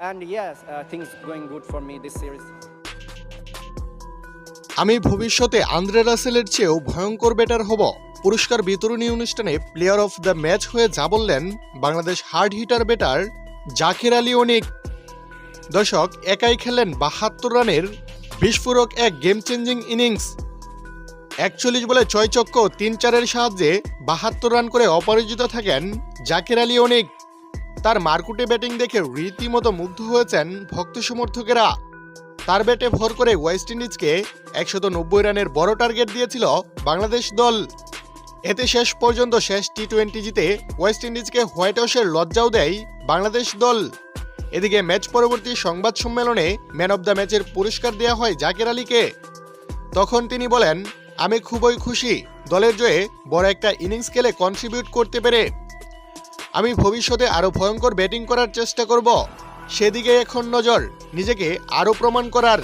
And yes, uh, things going good for me this series. আমি ভবিষ্যতে Andre রাসেলের চেয়েও ভয়ঙ্কর ব্যাটার হব। পুরস্কার বিতরণী অনুষ্ঠানে প্লেয়ার অফ দ্য ম্যাচ হয়ে যা বললেন Bangladesh hard hitter batter Jaker Ali Anik. দর্শক একাই খেলেন বাহাত্তর রানের বিস্ফোরক এক গেম চেঞ্জিং ইনিংস একচল্লিশ বলে ছয় চক্ক তিন চারের সাহায্যে বাহাত্তর রান করে অপরাজিত থাকেন জাকির আলী অনিক। তার মারকুটে ব্যাটিং দেখে রীতিমতো মুগ্ধ হয়েছেন ভক্ত সমর্থকেরা। তার ব্যাটে ভর করে ওয়েস্ট ইন্ডিজকে একশত নব্বই রানের বড় টার্গেট দিয়েছিল বাংলাদেশ দল। এতে শেষ পর্যন্ত শেষ টি টোয়েন্টি জিতে ওয়েস্ট ইন্ডিজকে হোয়াইট হাউসের লজ্জাও দেয় বাংলাদেশ দল। এদিকে ম্যাচ পরবর্তী সংবাদ সম্মেলনে ম্যান অব দ্য ম্যাচের পুরস্কার দেওয়া হয় জাকির আলীকে। তখন তিনি বলেন, আমি খুবই খুশি। দলের জয়ে বড় একটা ইনিংস খেলে কন্ট্রিবিউট করতে পেরে। আমি ভবিষ্যতে আরও ভয়ঙ্কর ব্যাটিং করার চেষ্টা করব। সেদিকে এখন নজর। নিজেকে আরও প্রমাণ করার